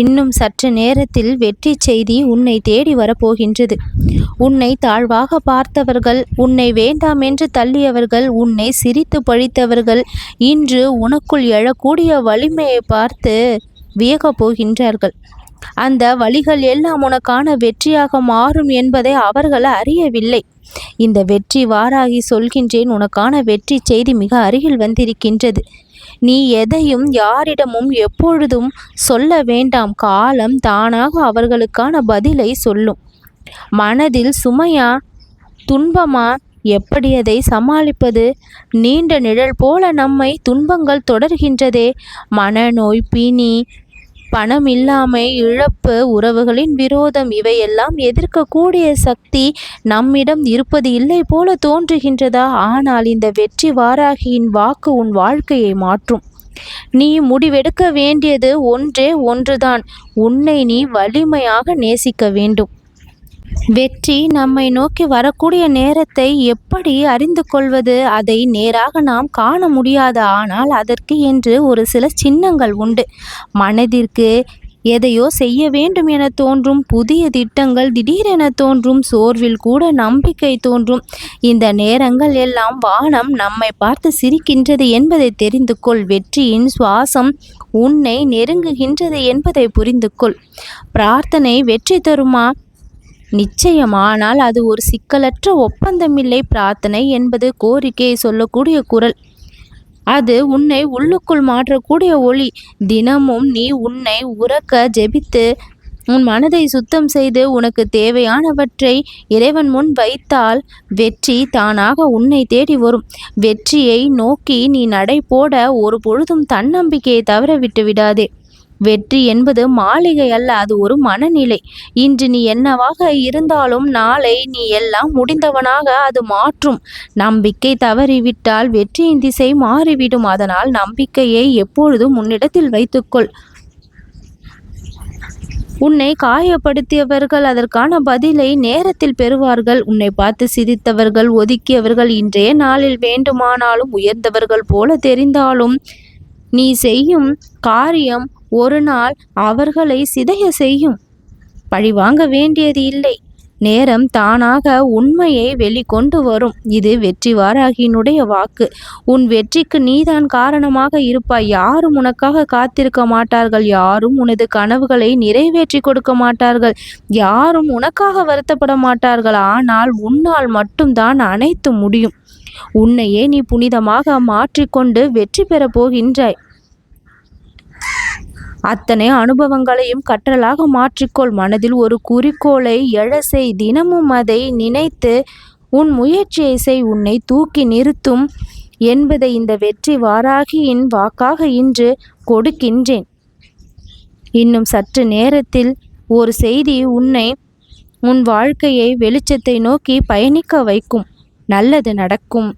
இன்னும் சற்று நேரத்தில் வெற்றி செய்தி உன்னை தேடி வரப்போகின்றது. உன்னை தாழ்வாக பார்த்தவர்கள் உன்னை வேண்டாம் என்று தள்ளியவர்கள் உன்னை சிரித்து பழித்தவர்கள் இன்று உனக்குள் எழக்கூடிய வலிமையை பார்த்து வியக்கப் போகின்றார்கள். அந்த வழிகள் எல்லாம் உனக்கான வெற்றியாக மாறும் என்பதை அவர்கள் அறியவில்லை. இந்த வெற்றி வாராகி சொல்கின்றேன் உனக்கான வெற்றி செய்தி மிக அருகில் வந்திருக்கின்றது. நீ எதையும் யாரிடமும் எப்பொழுதும் சொல்ல வேண்டாம். காலம் தானாக அவர்களுக்கான பதிலை சொல்லும். மனதில் சுமையா துன்பமா எப்படி அதை சமாளிப்பது? நீண்ட நிழல் போல நம்மை துன்பங்கள் தொடர்கின்றதே. மனநோய் பிணி பணம் இல்லாமை இழப்பு உறவுகளின் விரோதம் இவையெல்லாம் எதிர்க்கக்கூடிய சக்தி நம்மிடம் இருப்பது இல்லை போல தோன்றுகின்றதா? ஆனால் இந்த வெற்றி வாராகியின் வாக்கு உன் வாழ்க்கையை மாற்றும். நீ முடிவெடுக்க வேண்டியது ஒன்றே ஒன்றுதான். உன்னை நீ வலிமையாக நேசிக்க வேண்டும். வெற்றி நம்மை நோக்கி வரக்கூடிய நேரத்தை எப்படி அறிந்து கொள்வது? அதை நேராக நாம் காண முடியாது? ஆனால் அதற்கு என்று ஒரு சில சின்னங்கள் உண்டு. மனதிற்கு எதையோ செய்ய வேண்டும் என தோன்றும் புதிய திட்டங்கள் திடீரென தோன்றும் சோர்வில் கூட நம்பிக்கை தோன்றும். இந்த நேரங்கள் எல்லாம் வானம் நம்மை பார்த்து சிரிக்கின்றது என்பதை தெரிந்து கொள். வெற்றியின் சுவாசம் உன்னை நெருங்குகின்றது என்பதை புரிந்து கொள். பிரார்த்தனை வெற்றி தருமா? நிச்சயமானால் அது ஒரு சிக்கலற்ற ஒப்பந்தமில்லை பிரார்த்தனை என்பது கோரிக்கையை சொல்லக்கூடிய குரல். அது உன்னை உள்ளுக்குள் மாற்றக்கூடிய ஒளி. தினமும் நீ உன்னை உறக்க ஜெபித்து உன் மனதை சுத்தம் செய்து உனக்கு தேவையானவற்றை இறைவன் முன் வைத்தால் வெற்றி தானாக உன்னை தேடி வரும். வெற்றியை நோக்கி நீ நடை போட ஒரு பொழுதும் தன்னம்பிக்கையை தவற விட்டு விடாதே. வெற்றி என்பது மாளிகை அல்ல அது ஒரு மனநிலை. இன்று நீ என்னவாக இருந்தாலும் நாளை நீ எல்லாம் முடிந்தவனாக அது மாற்றும். நம்பிக்கை தவறிவிட்டால் வெற்றியின் திசை மாறிவிடும் அதனால் நம்பிக்கையை எப்பொழுதும் உன்னிடத்தில் வைத்துக்கொள். உன்னை காயப்படுத்தியவர்கள் அதற்கான பதிலை நேரத்தில் பெறுவார்கள். உன்னை பார்த்து சிரித்தவர்கள் ஒதுக்கியவர்கள் இன்றைய நாளில் வேண்டுமானாலும் உயர்ந்தவர்கள் போல தெரிந்தாலும் நீ செய்யும் காரியம் ஒரு நாள் அவர்களை சிதைய செய்யும். பழிவாங்க வேண்டியது இல்லை. நேரம் தானாக உண்மையை வெளிக்கொண்டு வரும். இது வெற்றி வாராகியினுடைய வாக்கு. உன் வெற்றிக்கு நீதான் காரணமாக இருப்பாய். யாரும் உனக்காக காத்திருக்க மாட்டார்கள். யாரும் உனது கனவுகளை நிறைவேற்றி கொடுக்க மாட்டார்கள். யாரும் உனக்காக வருத்தப்பட மாட்டார்கள். ஆனால் உன்னால் மட்டும்தான் அனைத்து முடியும். உன்னையே நீ புனிதமாக மாற்றிக்கொண்டு வெற்றி பெறப் போகின்றாய். அத்தனை அனுபவங்களையும் கற்றலாக மாற்றிக்கொள். மனதில் ஒரு குறிக்கோளை எழசை தினமும் அதை நினைத்து உன் முயற்சியை செய். உன்னை தூக்கி நிறுத்தும் என்பதை இந்த வெற்றி வாராகியின் வாக்காக இன்று கொடுக்கின்றேன். இன்னும் சற்று நேரத்தில் ஒரு செய்தி உன்னை உன் வாழ்க்கையை வெளிச்சத்தை நோக்கி பயணிக்க வைக்கும். நல்லது நடக்கும்.